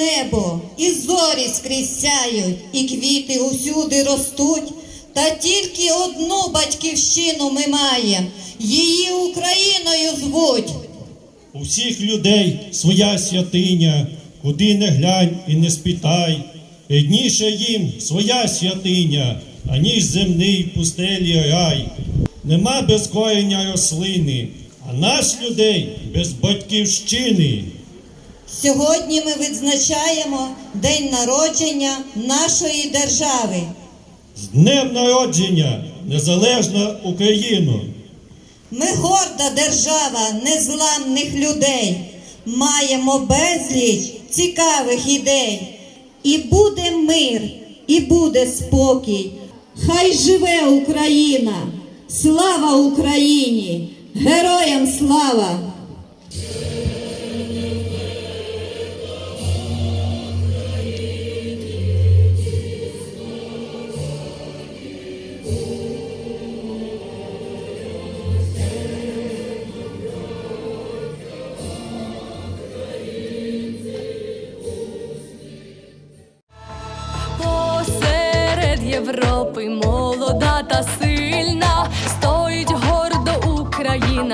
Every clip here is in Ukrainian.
небо, і зорі скрізь сяють, і квіти усюди ростуть. Та тільки одну батьківщину ми маємо, її Україною звуть. У всіх людей своя святиня, куди не глянь і не спитай. Рідніше їм своя святиня, аніж земний пустелі рай. Нема без корення рослини, а нас людей без батьківщини. Сьогодні ми відзначаємо день народження нашої держави. З днем народження незалежна Україну! Ми горда держава незламних людей, маємо безліч цікавих ідей. І буде мир, і буде спокій. Хай живе Україна! Слава Україні! Героям слава!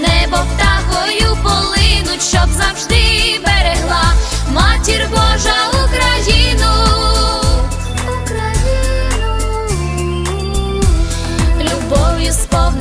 небо птахою полинуть, щоб завжди берегла матір Божа Україну. Україну. Любов'ю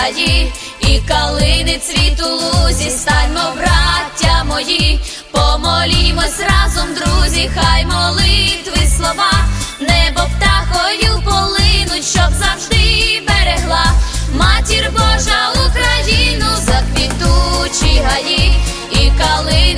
гаї, і калини цвіту лузі, станьмо, браття мої, помолімось разом, друзі, хай молитви слова, небо птахою полинуть, щоб завжди берегла матір Божа Україну, заквітучі гаї, і калини.